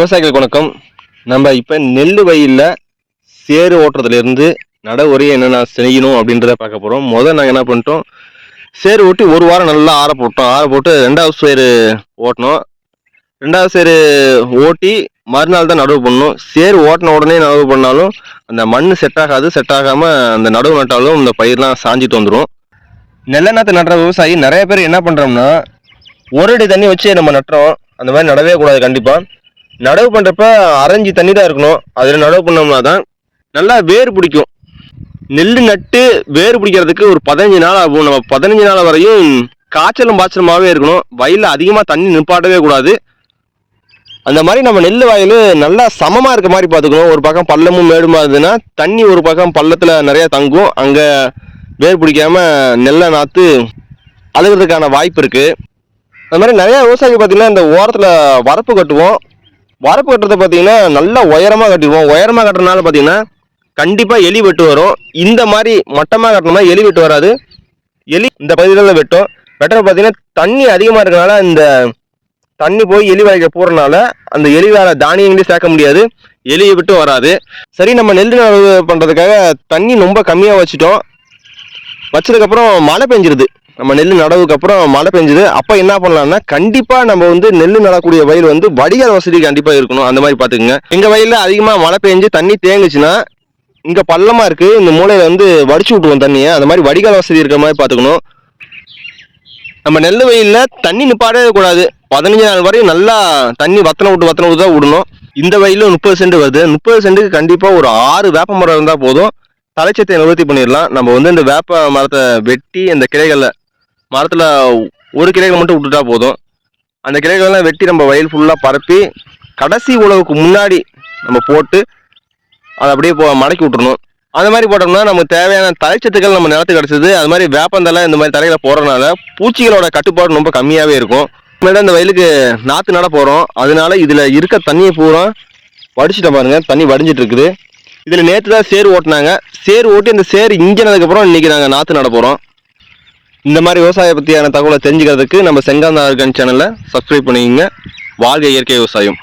விவசாயிகள் வணக்கம். நம்ம இப்போ நெல் வயலில் சேறு ஓட்டுறதுலேருந்து நட உரையை என்னென்ன செய்யணும் அப்படின்றத பார்க்க போகிறோம் முதல் நாங்கள் என்ன பண்ணிட்டோம்? சேறு ஓட்டி ஒரு வாரம் நல்லா ஆற போட்டோம். ஆற போட்டு ரெண்டாவது சேரு ஓட்டினோம். ரெண்டாவது சேரு ஓட்டி மறுநாள் தான் நடவு பண்ணணும் சேறு ஓட்டின உடனே நடவு பண்ணாலும் அந்த மண் செட் ஆகாது செட் ஆகாமல் அந்த நடவு நட்டாலும் இந்த பயிர்லாம் சாஞ்சிட்டு வந்துடும் நெல்லெண்ணத்தை நடுற விவசாயி நிறைய பேர் என்ன பண்ணுறோம்னா ஒரு அடி தண்ணி வச்சு நம்ம நட்டுறோம். அந்த மாதிரி நடவே கூடாது கண்டிப்பாக நடவு பண்ணுறப்ப அரைஞ்சி தண்ணி தான் இருக்கணும். அதில் நடவு பண்ணோம்னா தான் நல்லா வேர் பிடிக்கும். நெல் நட்டு வேர் பிடிக்கிறதுக்கு ஒரு பதினஞ்சு நாள் ஆகும். நம்ம பதினஞ்சு நாள் வரையும் காய்ச்சலும் பாய்ச்சலுமாகவே இருக்கணும். வயலில் அதிகமாக தண்ணி நிப்பாட்டவே கூடாது. அந்த மாதிரி நம்ம நெல் வயல் நல்லா சமமாக இருக்க மாதிரி பார்த்துக்கணும். ஒரு பக்கம் பள்ளமும் மேடுமா இருந்ததுன்னா தண்ணி ஒரு பக்கம் பள்ளத்தில் நிறையா தங்கும். அங்கே வேர் பிடிக்காம நெல்லை நாற்று அழுகிறதுக்கான வாய்ப்பு இருக்குது அது மாதிரி நிறையா விவசாயிகள் பார்த்திங்கன்னா இந்த ஓரத்தில் வரப்பு கட்டுவோம். வரப்பு கட்டுறதை பார்த்தீங்கன்னா நல்லா உயரமாக கட்டிடுவோம். உயரமாக கட்டுறதுனால பார்த்தீங்கன்னா கண்டிப்பாக எலி வெட்டு வரும். இந்த மாதிரி மட்டமாக கட்டணும்னா எலி வெட்டு வராது. எலி இந்த பகுதியில் வெட்டும். வெட்டுறது பார்த்தீங்கன்னா தண்ணி அதிகமாக இருக்கனால இந்த தண்ணி போய் எலி வாய்க்க போகிறனால அந்த எலி வேற தானியங்களையும் சேர்க்க முடியாது. எலியை விட்டு வராது. சரி நம்ம நெல் நடவு பண்ணுறதுக்காக தண்ணி ரொம்ப கம்மியாக வச்சுட்டோம். வச்சதுக்கப்புறம் மழை பெஞ்சிருது. நம்ம நெல் நடவுக்கு அப்புறம் மழை பெஞ்சுது. அப்போ என்ன பண்ணலாம்னா கண்டிப்பாக நம்ம வந்து நெல் நடக்கூடிய வயல் வந்து வடிகால் வசதி கண்டிப்பாக இருக்கணும். அந்த மாதிரி பார்த்துக்குங்க. எங்கள் வயலில் அதிகமாக மழை பெஞ்சு தண்ணி தேங்குச்சுன்னா இங்கே பள்ளமாக இருக்குது இந்த மூலையில் வந்து வடிச்சு விட்டுருவோம் தண்ணியை. அந்த மாதிரி வடிகால் வசதி இருக்கிற மாதிரி பார்த்துக்கணும். நம்ம நெல் வயலில் தண்ணி நிப்பாடவே கூடாது. பதினஞ்சு நாள் வரையும் நல்லா தண்ணி வத்தனை விட்டு வத்தனை விட்டு தான் விடணும். இந்த வயலில் முப்பது சென்ட் வருது. முப்பது சென்ட்டுக்கு கண்டிப்பாக ஒரு ஆறு வேப்ப மரம் இருந்தால் போதும். தலைச்சத்தை நிவர்த்தி பண்ணிடலாம். நம்ம வந்து இந்த வேப்ப மரத்தை வெட்டி இந்த கிளைகளில் மரத்தில் ஒரு கிளைகளை மட்டும் விட்டுட்டா போதும். அந்த கிளைகளெல்லாம் வெட்டி நம்ம வயல் ஃபுல்லாக பரப்பி கடைசி உழவுக்கு முன்னாடி நம்ம போட்டு அதை அப்படியே போ மடக்கி விட்டுறணும். அந்த மாதிரி போட்டோம்னா நமக்கு தேவையான தலைச்சத்துக்கள் நம்ம நிலத்துக்கு கிடச்சிது. அது மாதிரி வேப்பந்தலை இந்த மாதிரி தலைகளை போடுறதுனால பூச்சிகளோட கட்டுப்பாடு ரொம்ப கம்மியாகவே இருக்கும். மேடம் இந்த வயலுக்கு நாற்று நட போகிறோம் அதனால இதில் இருக்க தண்ணியை பூரா வடிச்சிட்டேன் பாருங்கள் தண்ணி வடிஞ்சிட்டு இருக்குது. இதில் நேற்று தான் சேர் ஓட்டினாங்க. சேர் ஓட்டி அந்த சேர் இங்கினதுக்கப்புறம் இன்றைக்கி நாங்கள் நாற்று நட போகிறோம் இந்த மாதிரி விவசாய பற்றியான தகவலை தெரிஞ்சுக்கிறதுக்கு நம்ம செங்காந்த ஆர்கன் சேனலை சப்ஸ்கிரைப் பண்ணிக்கோங்க. வாழ்க இயற்கை விவசாயம்.